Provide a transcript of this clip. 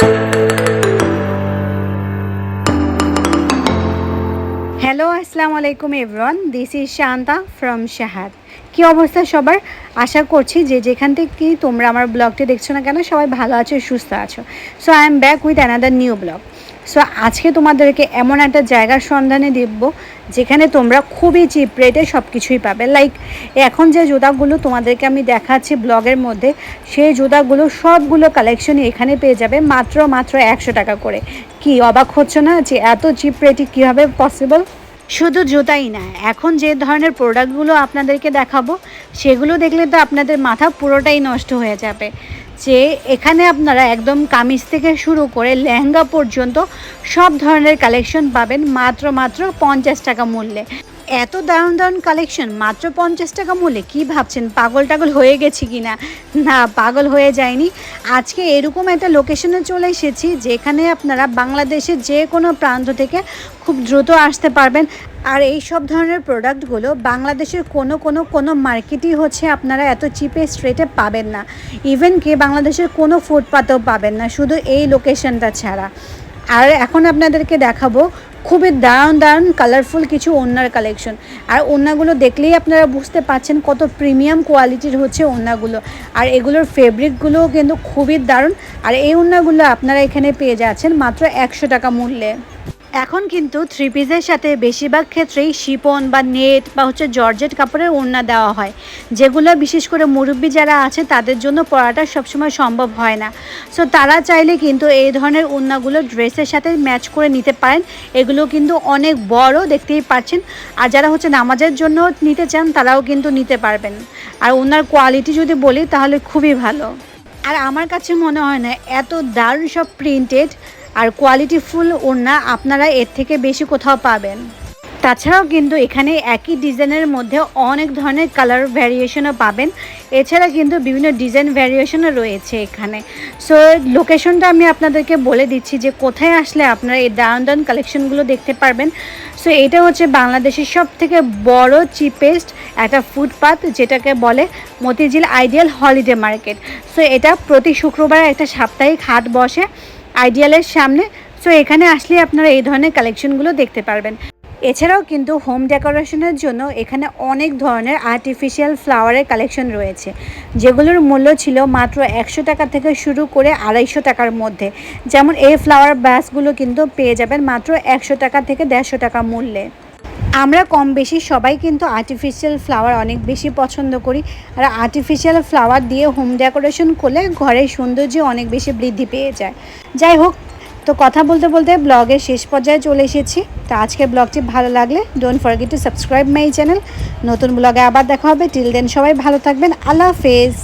Música আসসালামু আলাইকুম everyone this is Shanta from Shahad কি অবস্থা সবার? আশা করছি যে যেখান থেকে তোমরা আমার ব্লগটি দেখছ না কেন, সবাই ভালো আছো, সুস্থ আছো। So I am back with another new blog so আজকে তোমাদেরকে এমন একটা জায়গার সন্ধানে দিব যেখানে তোমরা খুবই চিপ রেটে সব কিছুই পাবে। লাইক এখন যে জুতাগুলো তোমাদেরকে আমি দেখাচ্ছি ব্লগের মধ্যে, সেই জুতাগুলো সবগুলো কালেকশনই এখানে পেয়ে যাবে, মাত্র মাত্র একশো টাকা করে। কি অবাক হচ্ছে না যে এত চিপ রেটে কীভাবে পসিবল শুধু জুতাই না, এখন যে ধরনের প্রোডাক্টগুলো আপনাদেরকে দেখাবো, সেগুলো দেখলে তো আপনাদের মাথা পুরোটাই নষ্ট হয়ে যাবে। যে এখানে আপনারা একদম কামিজ থেকে শুরু করে লেহেঙ্গা পর্যন্ত সব ধরনের কালেকশন পাবেন মাত্র মাত্র পঞ্চাশ টাকা মূল্যে। এত দারুণ দারুণ কালেকশন মাত্র পঞ্চাশ টাকা মূল্যে, কি ভাবছেন? পাগল টাগল হয়ে গেছি কি না না পাগল হয়ে যায়নি। আজকে এরকম একটা লোকেশনে চলে এসেছি, যেখানে আপনারা বাংলাদেশের যে কোনো প্রান্ত থেকে খুব দ্রুত আসতে পারবেন। আর এই সব ধরনের প্রোডাক্টগুলো বাংলাদেশের কোনো কোনো কোনো মার্কেটই হচ্ছে আপনারা এত চিপেস্ট রেটে পাবেন না। ইভেন কি বাংলাদেশের কোনো ফুটপাতেও পাবেন না, শুধু এই লোকেশনটা ছাড়া। আর এখন আপনাদেরকে দেখাবো খুবই দারুণ দারুণ কালারফুল কিছু ওনার কালেকশন আর ওনাগুলো দেখলেই আপনারা বুঝতে পাচ্ছেন কত প্রিমিয়াম কোয়ালিটির হচ্ছে ওনাগুলো আর এগুলোর ফেব্রিকগুলোও কিন্তু খুবই দারুণ। আর এই ওনাগুলো আপনারা এখানে পেয়ে যাচ্ছেন মাত্র একশো টাকা মূল্যে। এখন কিন্তু থ্রি পিসের সাথে বেশিরভাগ ক্ষেত্রেই শিপন বা নেট বা হচ্ছে জর্জেট কাপড়ের ওড়না দেওয়া হয়, যেগুলো বিশেষ করে মুরব্বী যারা আছে তাদের জন্য পরাটা সবসময় সম্ভব হয় না। সো তারা চাইলে কিন্তু এই ধরনের ওড়নাগুলো ড্রেসের সাথে ম্যাচ করে নিতে পারেন। এগুলো কিন্তু অনেক বড় দেখতেই পাচ্ছেন। আর যারা হচ্ছে নামাজের জন্য নিতে চান, তারাও কিন্তু নিতে পারবেন। আর ওনার কোয়ালিটি যদি বলি, তাহলে খুবই ভালো। আর আমার কাছে মনে হয় না, এত দারুণ সব প্রিন্টেড আর কোয়ালিটিফুল ওড়না আপনারা এর থেকে বেশি কোথাও পাবেন। তাছাড়াও কিন্তু এখানে একই ডিজাইনের মধ্যে অনেক ধরনের কালার ভ্যারিয়েশনও পাবেন। এছাড়া কিন্তু বিভিন্ন ডিজাইন ভ্যারিয়েশনও রয়েছে এখানে। সো লোকেশনটা আমি আপনাদেরকে বলে দিচ্ছি যে কোথায় আসলে আপনারা এই দারুণ দারুণ কালেকশনগুলো দেখতে পারবেন। সো এটা হচ্ছে বাংলাদেশের সব থেকে বড় চিপেস্ট একটা ফুটপাথ যেটাকে বলে Motijheel ideal holiday market so এটা প্রতি শুক্রবার একটা সাপ্তাহিক হাট বসে। আইডিয়ালের সামনে। সো এখানে আসলে আপনারা এই ধরনের কালেকশনগুলো দেখতে পারবেন। এছাড়াও কিন্তু হোম ডেকোরেশনের জন্য এখানে অনেক ধরনের আর্টিফিশিয়াল ফ্লাওয়ারের কালেকশন রয়েছে। যেগুলোর মূল্য ছিল মাত্র একশো টাকা থেকে শুরু করে আড়াইশো টাকার মধ্যে। যেমন এই ফ্লাওয়ার ব্যাসগুলো কিন্তু পেয়ে যাবেন মাত্র একশো টাকা থেকে দেড়শো টাকা মূল্যে। আমরা কম বেশি সবাই কিন্তু আর্টিফিশিয়াল ফ্লাওয়ার অনেক বেশি পছন্দ করি। আর আর্টিফিশিয়াল ফ্লাওয়ার দিয়ে হোম ডেকোরেশন করলে ঘরের সৌন্দর্য অনেক বেশি বৃদ্ধি পেয়ে যায়। যাই হোক, তো কথা বলতে বলতে ব্লগের শেষ পর্যায়ে চলে এসেছি। তো আজকে ব্লগটি ভালো লাগলে don't forget to subscribe my channel নতুন ব্লগে আবার দেখা হবে। টিল দেন সবাই ভালো থাকবেন। আল্লাহ হাফেজ।